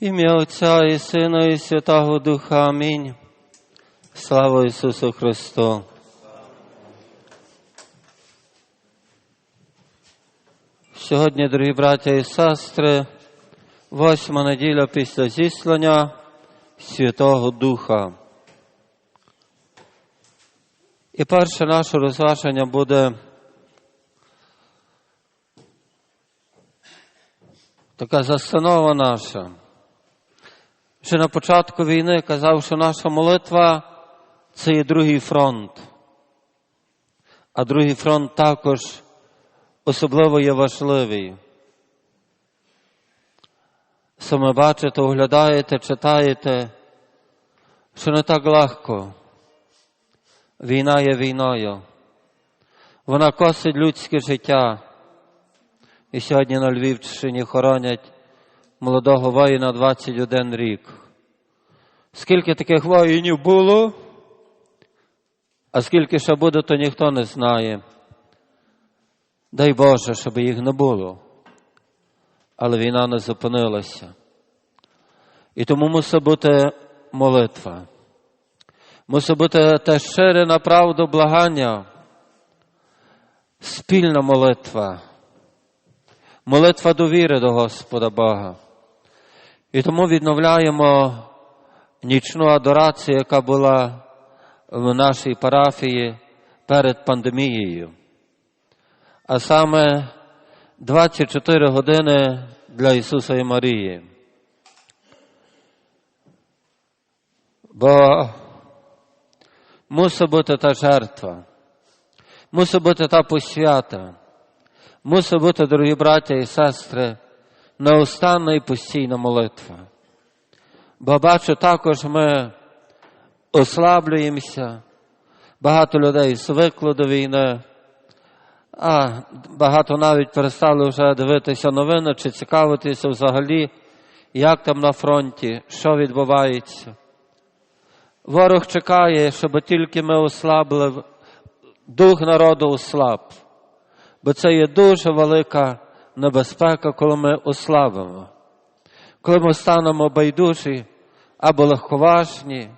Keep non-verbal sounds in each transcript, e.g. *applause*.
Ім'я Отця і Сина, і Святого Духа. Амінь. Слава Ісусу Христу. Сьогодні, дорогі браття і сестри, восьма неділя після зіслання Святого Духа. І перше наше розваження буде така застанова наша. Ще на початку війни казав, що наша молитва це є другий фронт. А другий фронт також особливо є важливий. Саме бачите, оглядаєте, читаєте, що не так легко. Війна є війною. Вона косить людське життя. І сьогодні на Львівщині хоронять молодого воїна 21 рік. Скільки таких воїнів було, а скільки ще буде, то ніхто не знає. Дай Боже, щоб їх не було. Але війна не зупинилася. І тому мусить бути молитва. Мусить бути те щире на правду благання, спільна молитва, молитва довіри до Господа Бога. І тому відновляємо нічну адорацію, яка була в нашій парафії перед пандемією. А саме 24 години для Ісуса і Марії. Бо мусить бути та жертва, мусить бути та посвята, мусить бути, дорогі браття і сестри, неустанна і постійна молитва. Бо бачу, також ми ослаблюємося, багато людей звикли до війни, а багато навіть перестали вже дивитися новини чи цікавитися взагалі, як там на фронті, що відбувається. Ворог чекає, щоб тільки ми ослабли, дух народу ослаб. Бо це є дуже велика небезпека, коли ми ослабимо. Коли ми станемо байдужі або легковажні,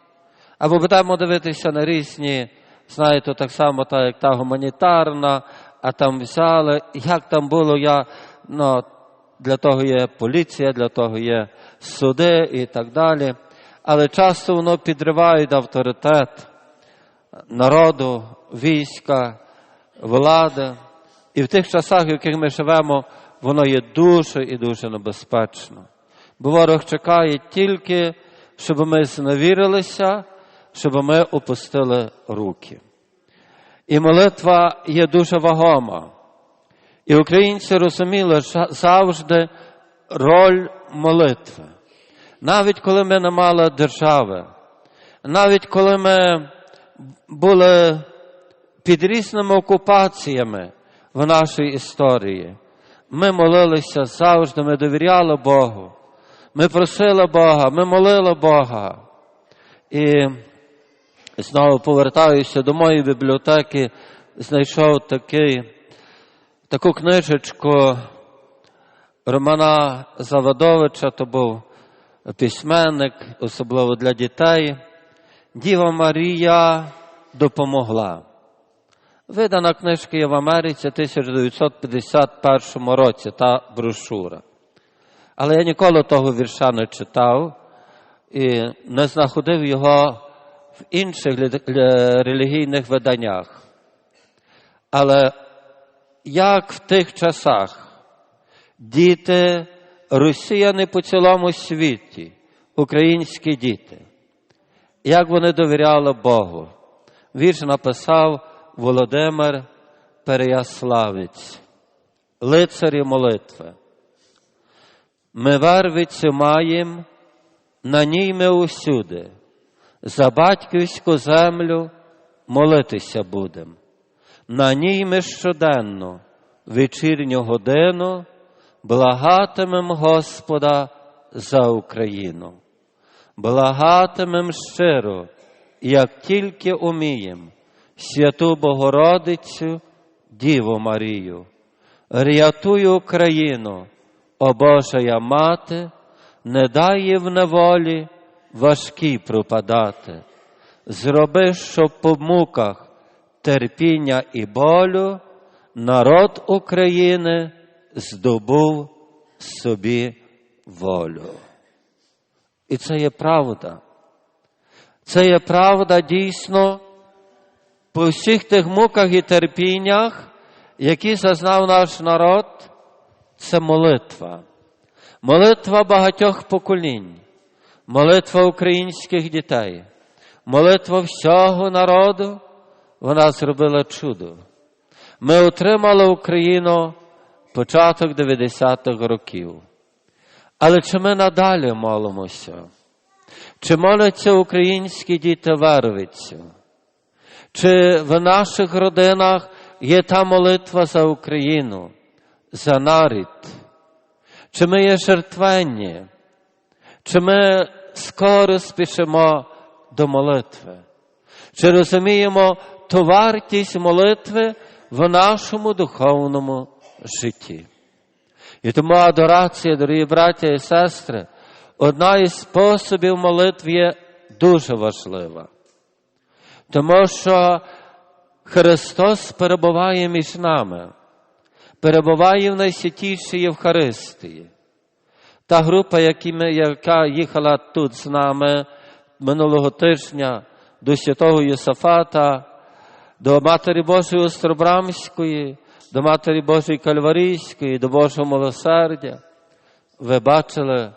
або будемо дивитися на різні, знаєте, так само, так як та гуманітарна, а там взяли, як там було, я, ну, для того є поліція, для того є суди і так далі. Але часто воно підриває авторитет народу, війська, влади. І в тих часах, в яких ми живемо, воно є дуже і дуже небезпечно. Бо ворог чекає тільки, щоб ми зневірилися, щоб ми опустили руки. І молитва є дуже вагома. І українці розуміли завжди роль молитви. Навіть коли ми не мали держави, навіть коли ми були під різними окупаціями в нашій історії, ми молилися завжди, ми довіряли Богу, ми просили Бога, ми молили Бога. І знову повертаюся до моєї бібліотеки, знайшов такий, таку книжечку Романа Завадовича, то був письменник, особливо для дітей. Діва Марія допомогла. Видана книжка в Америці в 1951 році та брошура. Але я ніколи того вірша не читав і не знаходив його в інших релігійних виданнях. Але як в тих часах діти росіяни по цілому світі, українські діти, як вони довіряли Богу, вірш написав Володимир Переяславець, лицарі молитви. Ми вервицю маєм, на ній ми усюди за батьківську землю молитися будем. На ній ми щоденно, вечірню годину, благатимем Господа за Україну, благатимем щиро, як тільки умієм, святу Богородицю, Діву Марію, рятуй Україну, о Божа Мати, не дай в неволі важкі пропадати. Зроби, щоб по муках терпіння і болю народ України здобув собі волю. І це є правда. Це є правда дійсно по всіх тих муках і терпіннях, які зазнав наш народ, це молитва. Молитва багатьох поколінь, молитва українських дітей, молитва всього народу, вона зробила чудо. Ми отримали Україну початок 90-х років. Але чи ми надалі молимося? Чи моляться українські діти вервицю? Чи в наших родинах є та молитва за Україну, за нарід? Чи ми є жертвенні? Чи ми скоро спішимо до молитви? Чи розуміємо ту вартість молитви в нашому духовному житті? І тому адорація, дорогі браття і сестри, одна із способів молитви є дуже важлива. Тому що Христос перебуває між нами, перебуває в найсвятішій Євхаристії. Та група, яка їхала тут з нами минулого тижня до святого Йосафата, до Матері Божої Остробрамської, до Матері Божої Кальварійської, до Божого милосердя, ви бачили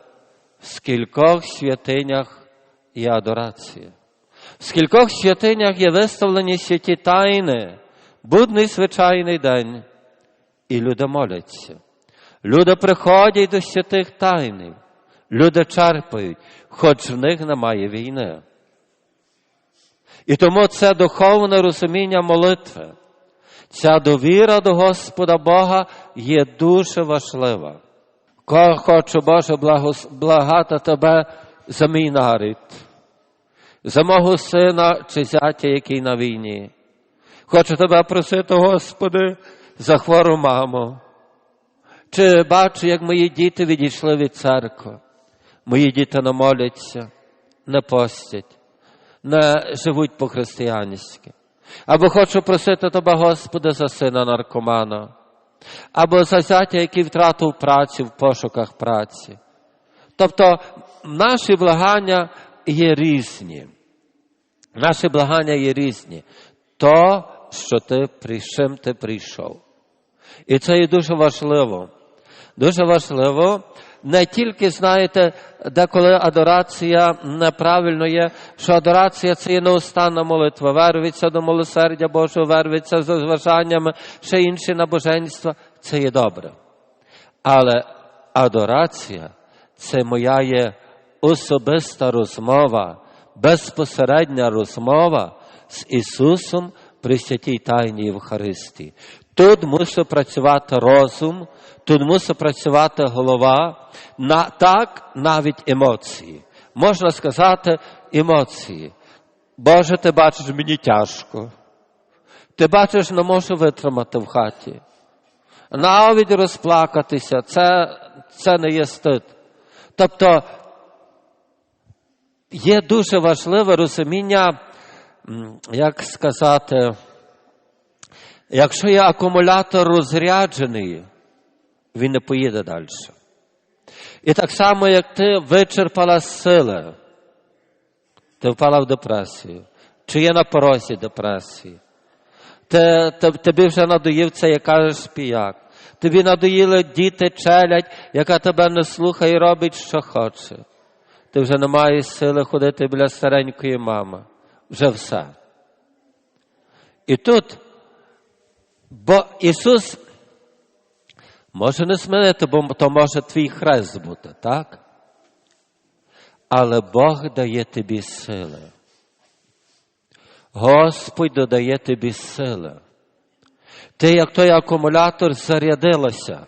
в скількох святинях є адорація. В скількох святинях є виставлені святі тайни, будний звичайний день, і люди моляться. Люди приходять до святих тайнів, люди черпають, хоч в них немає війни. І тому це духовне розуміння молитви, ця довіра до Господа Бога є дуже важлива. Хочу, Боже, благати Тебе за мій нарід, за мого сина чи зятя, який на війні. Хочу тебе просити, Господи, за хвору маму. Чи бачу, як мої діти відійшли від церкви, мої діти не моляться, не постять, не живуть по-християнськи. Або хочу просити тебе, Господи, за сина наркомана, або за зятя, який втратив працю в пошуках праці. Тобто наші благання є різні. Наші благання є різні. То, що ти чим ти прийшов. І це є дуже важливо. Дуже важливо. Не тільки знаєте, деколи адорація неправильно є, що адорація це є неустанна молитва, вервиться до милосердя Божого, вервиться за зважаннями, ще інші набоженства, це є добре. Але адорація це моя є особиста розмова, безпосередня розмова з Ісусом при святій Тайні Євхаристії. Тут мусить працювати розум, тут мусить працювати голова, на, так навіть емоції. Можна сказати, емоції. Боже, ти бачиш, мені тяжко. Ти бачиш, не можу витримати в хаті. Навіть розплакатися, це, це не є стид. Тобто є дуже важливе розуміння, як сказати, якщо є акумулятор розряджений, він не поїде далі. І так само, як ти вичерпала сили, ти впала в депресію, чи є на порозі депресії, ти, ти, тобі вже надоїв це, як кажеш піяк. Тобі надоїли діти челядь, яка тебе не слухає і робить, що хоче. Ти вже не маєш сили ходити біля старенької мами. Вже все. І тут, бо Ісус може не змінити, бо то може твій хрест бути, так? Але Бог дає тобі сили. Господь додає тобі сили. Ти, як той акумулятор, зарядилася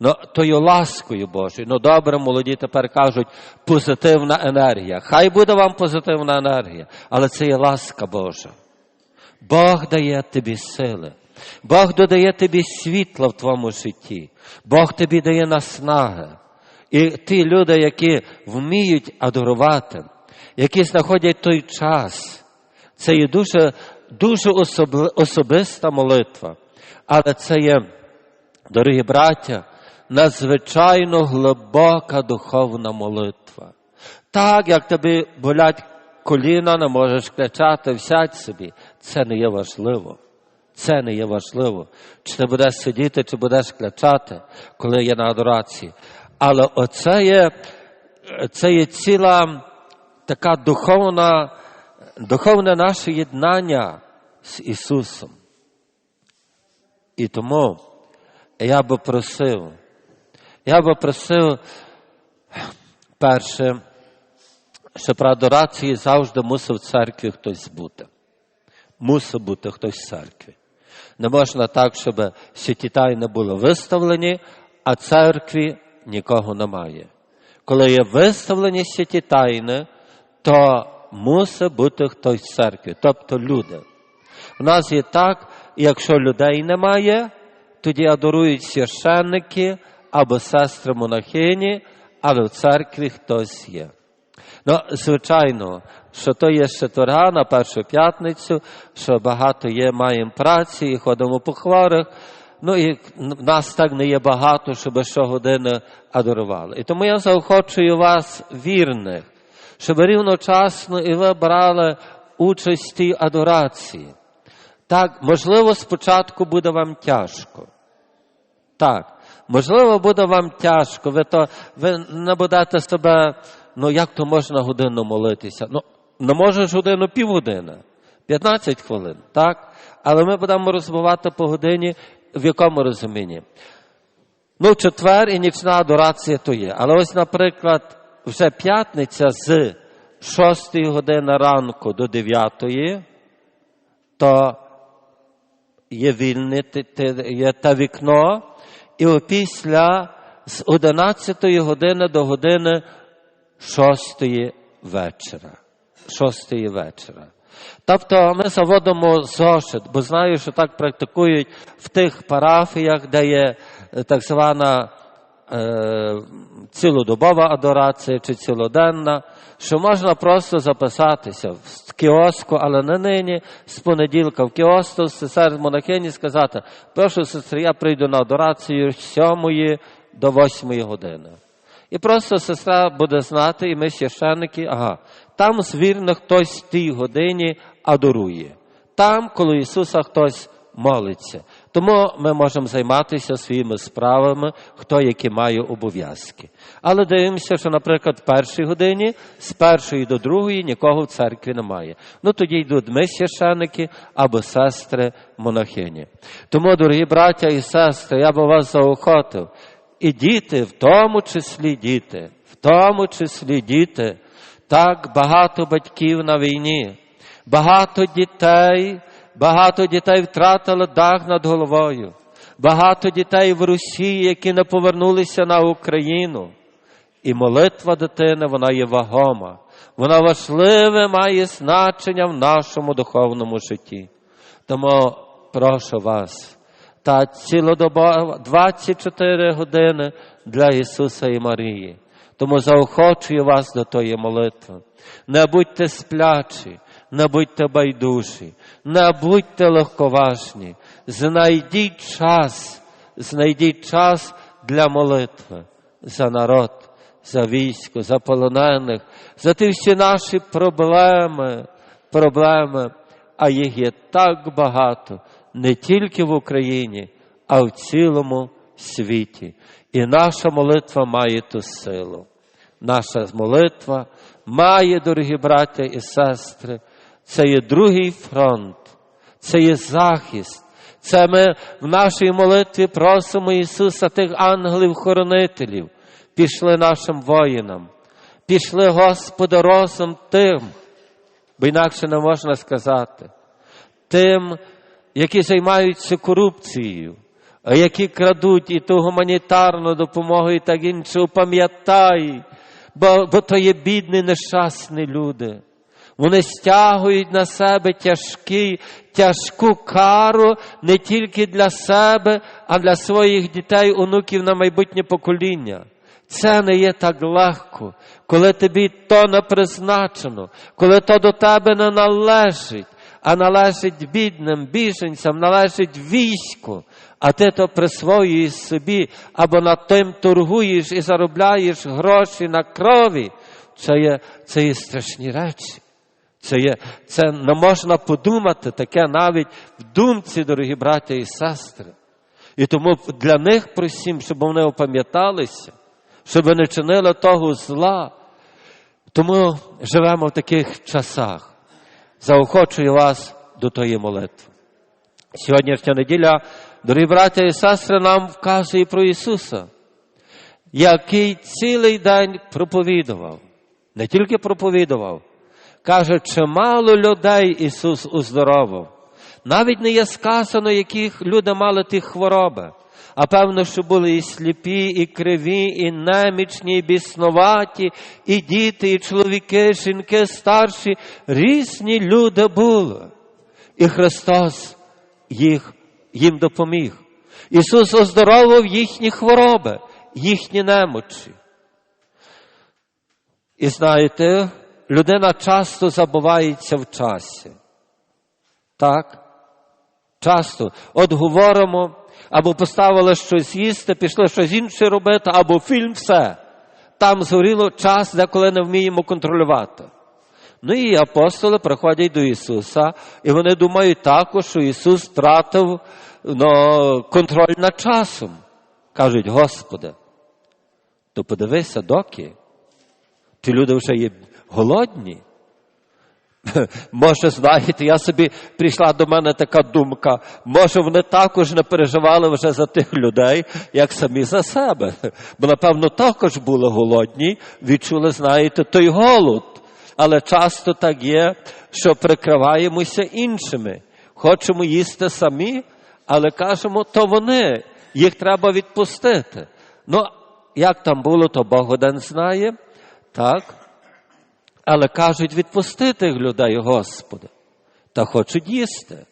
ну, тою ласкою Божою. Ну добре, молоді тепер кажуть, позитивна енергія. Хай буде вам позитивна енергія, але це є ласка Божа. Бог дає тобі сили. Бог додає тобі світла в твоєму житті. Бог тобі дає наснаги. І ті люди, які вміють адорувати, які знаходять той час, це є дуже, дуже особи- особиста молитва. Але це є, дорогі браття, надзвичайно глибока духовна молитва. Так, як тобі болять коліна, не можеш кричати, всядь собі. Це не є важливо. Це не є важливо. Чи ти будеш сидіти, чи будеш кричати, коли є на адорації. Але оце є, це є ціла така духовна, духовне наше єднання з Ісусом. І тому я би просив, я би просив, перше, що про адорації завжди мусив в церкві хтось бути. Мусив бути хтось в церкві. Не можна так, щоб святі тайни були виставлені, а церкві нікого немає. Коли є виставлені святі тайни, то мусить бути хтось в церкві, тобто люди. У нас є так, якщо людей немає, тоді адорують священники або сестри монахині, але в церкві хтось є. Ну, звичайно, що то є четверга на першу п'ятницю, що багато є, маємо праці і ходимо по хворих. Ну і нас так не є багато, щоб щогодини адорували. І тому я заохочую вас, вірних, щоб рівночасно і ви брали участь в тій адорації. Так, можливо, спочатку буде вам тяжко. Так, можливо, буде вам тяжко, ви то ви не будете себе, ну як то можна годину молитися? Ну, не можеш годину півгодини, 15 хвилин, так? Але ми будемо розбивати по годині, в якому розумінні? Ну, четвер і нічна адорація то є. Але ось, наприклад, вже п'ятниця з 6 години ранку до 9, то є вільне є те вікно, і опісля з 11 години до години 6 вечора. 6 вечора. Тобто ми заводимо зошит, бо знаю, що так практикують в тих парафіях, де є е, так звана е, цілодобова адорація чи цілоденна, що можна просто записатися в кіоску, але не нині, з понеділка в кіоску, сестер монахині сказати, прошу сестри, я прийду на адорацію з 7 до 8 години. І просто сестра буде знати, і ми священники, ага, там звірно хтось в тій годині адорує. Там, коли Ісуса хтось молиться. Тому ми можемо займатися своїми справами, хто які має обов'язки. Але дивимося, що, наприклад, в першій годині з першої до другої нікого в церкві немає. Ну тоді йдуть ми священники або сестри монахині. Тому, дорогі браття і сестри, я би вас заохотив. І діти, в тому числі діти, в тому числі діти, так багато батьків на війні, багато дітей, багато дітей втратили дах над головою, багато дітей в Росії, які не повернулися на Україну. І молитва дитини, вона є вагома, вона важливе має значення в нашому духовному житті. Тому прошу вас, та цілодобово 24 години для Ісуса і Марії. Тому заохочую вас до тої молитви. Не будьте сплячі, не будьте байдужі, не будьте легковажні. Знайдіть час, знайдіть час для молитви за народ, за військо, за полонених, за ті всі наші проблеми, проблеми, а їх є так багато не тільки в Україні, а в цілому світі. І наша молитва має ту силу. Наша молитва має, дорогі браття і сестри, це є другий фронт, це є захист. Це ми в нашій молитві просимо Ісуса, тих ангелів-хоронителів, пішли нашим воїнам, пішли Господи розум тим, бо інакше не можна сказати, тим, які займаються корупцією, які крадуть і ту гуманітарну допомогу, і так інше, пам'ятай, бо, бо то є бідні, нещасні люди. Вони стягують на себе тяжкі, тяжку кару не тільки для себе, а для своїх дітей, онуків на майбутнє покоління. Це не є так легко, коли тобі то не призначено, коли то до тебе не належить, а належить бідним біженцям, належить війську, а ти то присвоюєш собі або над тим торгуєш і заробляєш гроші на крові. Це є, це є страшні речі. Це є, це не можна подумати таке навіть в думці, дорогі браття і сестри. І тому для них просім, щоб вони опам'яталися, щоб не чинили того зла. Тому живемо в таких часах. Заохочую вас до тої молитви. Сьогоднішня неділя, дорогі браття і сестри, нам вказує про Ісуса, який цілий день проповідував, не тільки проповідував, каже, чимало людей Ісус уздоровив. Навіть не є сказано, яких люди мали ті хвороби. А певно, що були і сліпі, і криві, і немічні, і біснуваті, і діти, і чоловіки, і жінки старші, різні люди були. І Христос їх, їм допоміг. Ісус оздоровив їхні хвороби, їхні немочі. І знаєте, людина часто забувається в часі. Так? Часто. От говоримо, або поставили щось їсти, пішли щось інше робити, або фільм, все. Там згоріло час, деколи не вміємо контролювати. Ну і апостоли приходять до Ісуса, і вони думають також, що Ісус втратив ну, контроль над часом. Кажуть, Господи, то подивися, доки. Ті люди вже є голодні. *laughs* Може, знаєте, я собі прийшла до мене така думка, може, вони також не переживали вже за тих людей, як самі за себе. Бо, напевно, також були голодні, відчули, знаєте, той голод. Але часто так є, що прикриваємося іншими. Хочемо їсти самі, але кажемо, то вони, їх треба відпустити. Ну, як там було, то Бог один знає, так? Але кажуть, відпусти тих людей, Господи, та хочуть їсти.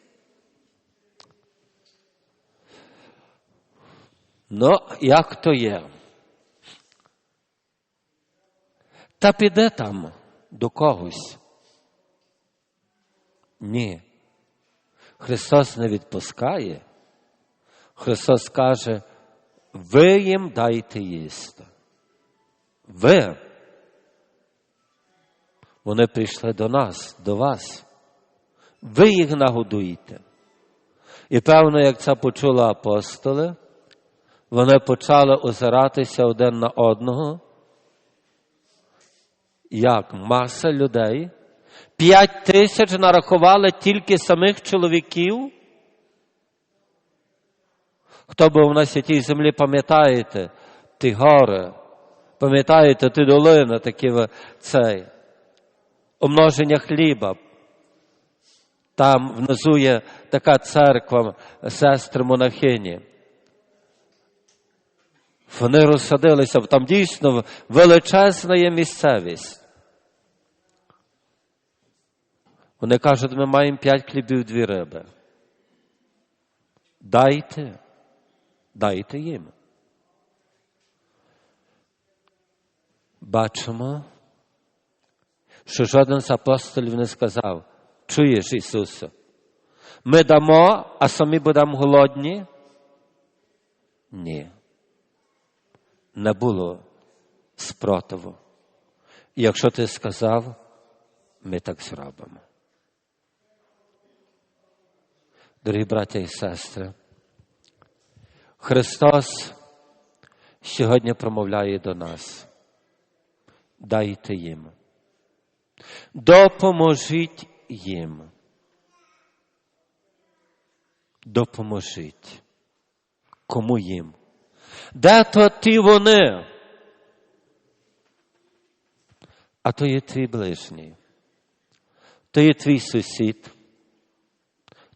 Ну, як то є? Та піде там до когось. Ні. Христос не відпускає. Христос каже, ви їм дайте їсти. Ви. Вони прийшли до нас, до вас. Ви їх нагодуєте. І певно, як це почули апостоли, вони почали озиратися один на одного. Як маса людей. П'ять тисяч нарахували тільки самих чоловіків. Хто був на святій землі, пам'ятаєте, ті гори, пам'ятаєте ті долини, такі цей умноження хліба. Там внизу є така церква сестри монахині. Вони розсадилися, там дійсно величезна є місцевість. Вони кажуть, ми маємо п'ять хлібів, дві риби. Дайте, дайте їм. Бачимо, що жоден з апостолів не сказав, чуєш Ісуса, ми дамо, а самі будемо голодні? Ні. Не було спротиву. Якщо ти сказав, ми так зробимо. Дорогі браття і сестри, Христос сьогодні промовляє до нас. Дайте їм. Допоможіть їм. Допоможіть. Кому їм? Де то ті вони? А то є твій ближній, то є твій сусід,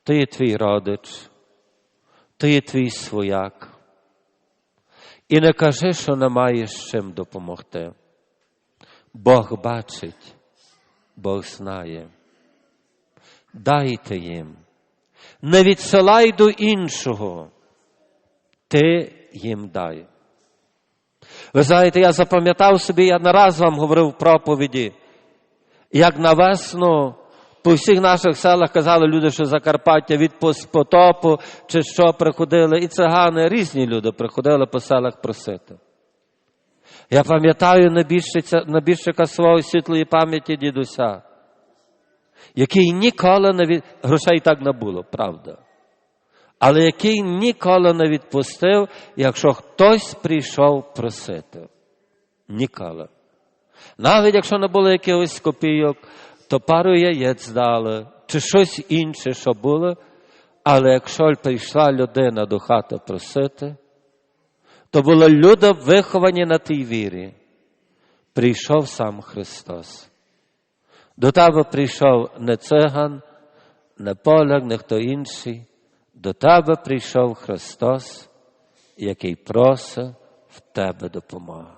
то є твій родич, то є твій свояк. І не кажи, що не маєш чим допомогти. Бог бачить. Бог знає. Дайте їм. Не відсилай до іншого. Ти їм дай. Ви знаєте, я запам'ятав собі, я не раз вам говорив в проповіді, як на весну по всіх наших селах казали люди, що Закарпаття від потопу чи що приходили, і цигани, різні люди приходили по селах просити. Я пам'ятаю набіжчика свого світлої пам'яті дідуся, який ніколи не від... грошей так не було, правда. Але який ніколи не відпустив, якщо хтось прийшов просити. Ніколи. Навіть якщо не було якихось копійок, то пару яєць дали, чи щось інше, що було. Але якщо прийшла людина до хати просити, то були люди виховані на тій вірі. Прийшов сам Христос. До тебе прийшов не циган, не поляк, не хто інший. До тебе прийшов Христос, який просить в тебе допомоги.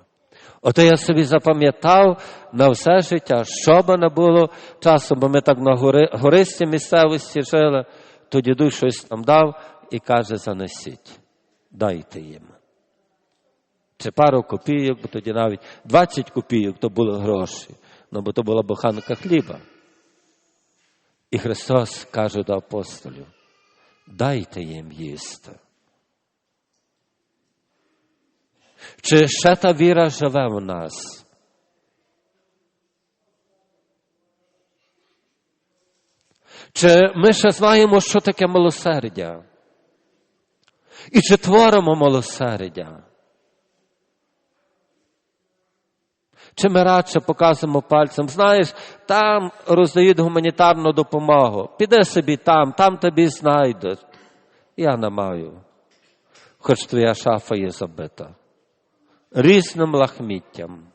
Ото я собі запам'ятав на все життя, що би не було часом, бо ми так на гори, гористій місцевості жили, то дідусь щось нам дав і каже, занесіть, дайте їм. Чи пару копійок, бо тоді навіть 20 копійок то були гроші, ну бо то була буханка хліба. І Христос каже до апостолів, дайте їм їсти. Чи ще та віра живе в нас? Чи ми ще знаємо, що таке милосердя? І чи творимо милосердя? Чи ми радше показуємо пальцем, знаєш, там роздають гуманітарну допомогу. Піди собі там, там тобі знайдуть. Я не маю, хоч твоя шафа є забита різним лахміттям.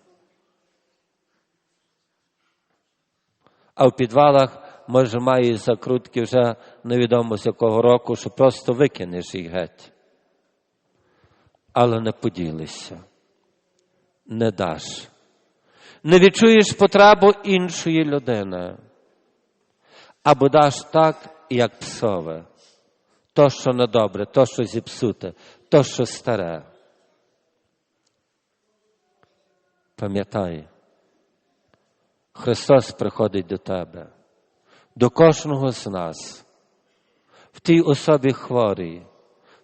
А в підвалах, може, має закрутки вже невідомо з якого року, що просто викинеш їх геть. Але не поділися, не даш. Не відчуєш потребу іншої людини. Або даш так, як псове. То, що недобре, то, що зіпсуте, то, що старе. Пам'ятай, Христос приходить до тебе, до кожного з нас, в тій особі хворій,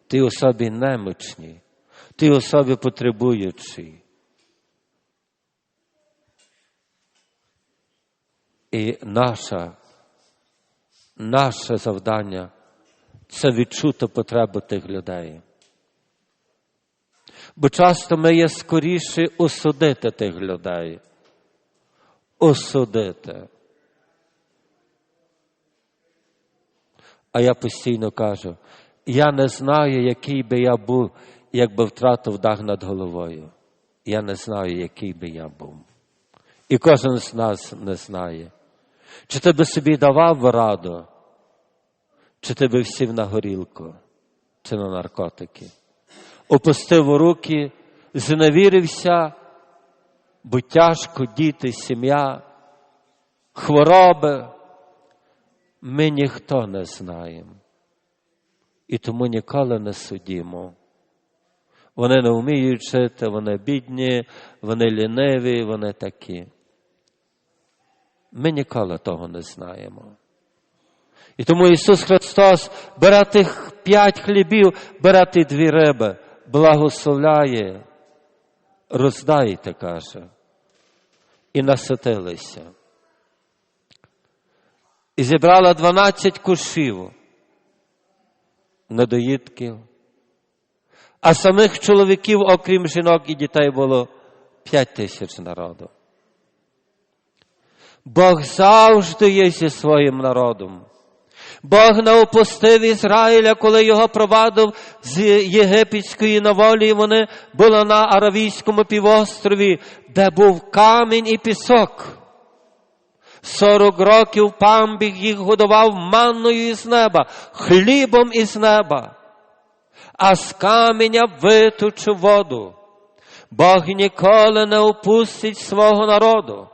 в тій особі немічній, в тій особі потребуючій. І наша, наше завдання це відчути потребу тих людей. Бо часто ми є скоріше осудити тих людей. Осудити. А я постійно кажу, я не знаю, який би я був, якби втратив дах над головою. Я не знаю, який би я був. І кожен з нас не знає. Чи ти би собі давав раду, чи ти би сів на горілку, чи на наркотики опустив руки, зневірився, бо тяжко діти, сім'я, хвороби. Ми ніхто не знаємо. І тому ніколи не судімо. Вони не вміють жити, вони бідні, вони ліниві, вони такі. Ми ніколи того не знаємо. І тому Ісус Христос бере тих п'ять хлібів, бере ті дві риби благословляє, роздайте, каже, і наситилися. І зібрала 12 кушів недоїдків, а самих чоловіків, окрім жінок і дітей, було 5 тисяч народу. Бог завжди є зі своїм народом. Бог не опустив Ізраїля, коли його провадив з єгипетської наволі. Вони були на Аравійському півострові, де був камінь і пісок. Сорок років памбіг їх годував манною із неба, хлібом із неба, а з каменя виточив воду. Бог ніколи не опустить свого народу.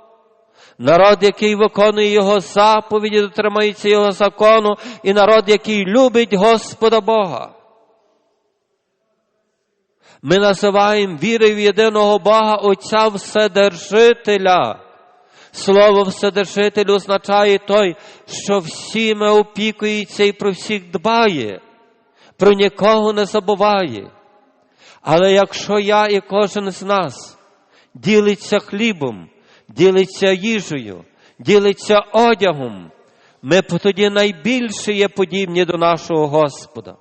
Народ, який виконує Його заповіді, дотримується Його закону, і народ, який любить Господа Бога. Ми називаємо вірою в єдиного Бога Отця Вседержителя. Слово Вседержитель означає той, що всіми опікується і про всіх дбає, про нікого не забуває. Але якщо я і кожен з нас ділиться хлібом, ділиться їжею, ділиться одягом, ми тоді найбільше є подібні до нашого Господа,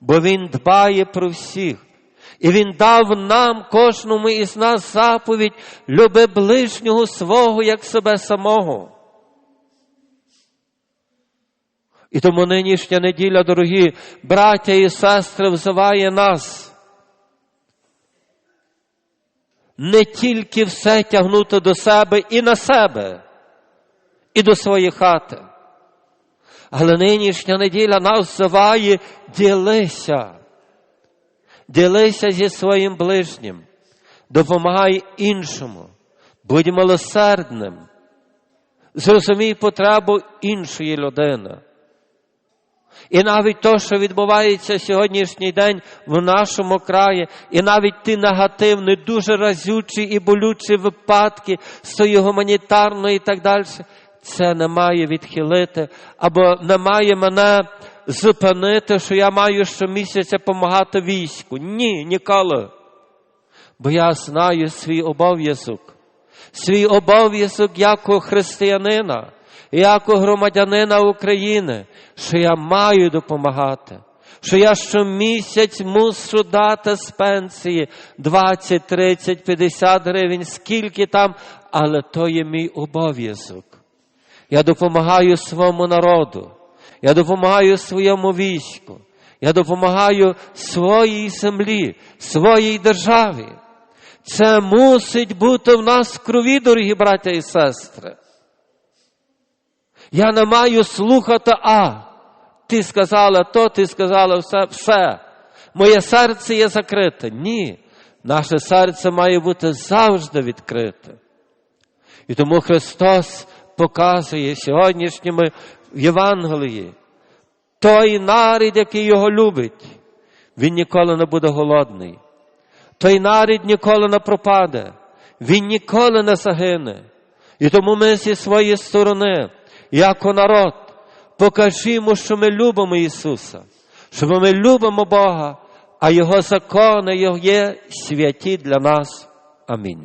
бо Він дбає про всіх. І Він дав нам, кожному із нас заповідь люби ближнього свого, як себе самого. І тому нинішня неділя, дорогі браття і сестри, взиває нас не тільки все тягнути до себе і на себе, і до своєї хати. Але нинішня неділя нас взиває ділися. Ділися зі своїм ближнім, допомагай іншому, будь милосердним, зрозумій потребу іншої людини. І навіть то, що відбувається сьогоднішній день в нашому краї, і навіть ті негативні, дуже разючі і болючі випадки з гуманітарної і так далі, це не має відхилити, або не має мене зупинити, що я маю щомісяця допомагати війську. Ні, ніколи. Бо я знаю свій обов'язок, свій обов'язок як християнина, як громадянина України, що я маю допомагати. Що я щомісяць мушу дати з пенсії 20, 30, 50 гривень, скільки там, але то є мій обов'язок. Я допомагаю своєму народу. Я допомагаю своєму війську, я допомагаю своїй землі, своїй державі. Це мусить бути в нас в крові, дорогі браття і сестри. Я не маю слухати, а ти сказала то, ти сказала все, все. Моє серце є закрите. Ні. Наше серце має бути завжди відкрите. І тому Христос показує сьогоднішніми в Євангелії. Той нарід, який його любить, він ніколи не буде голодний. Той нарід ніколи не пропаде, він ніколи не загине. І тому ми зі своєї сторони, як народ, покажімо, що ми любимо Ісуса, що ми любимо Бога, а Його закони є святі для нас. Амінь.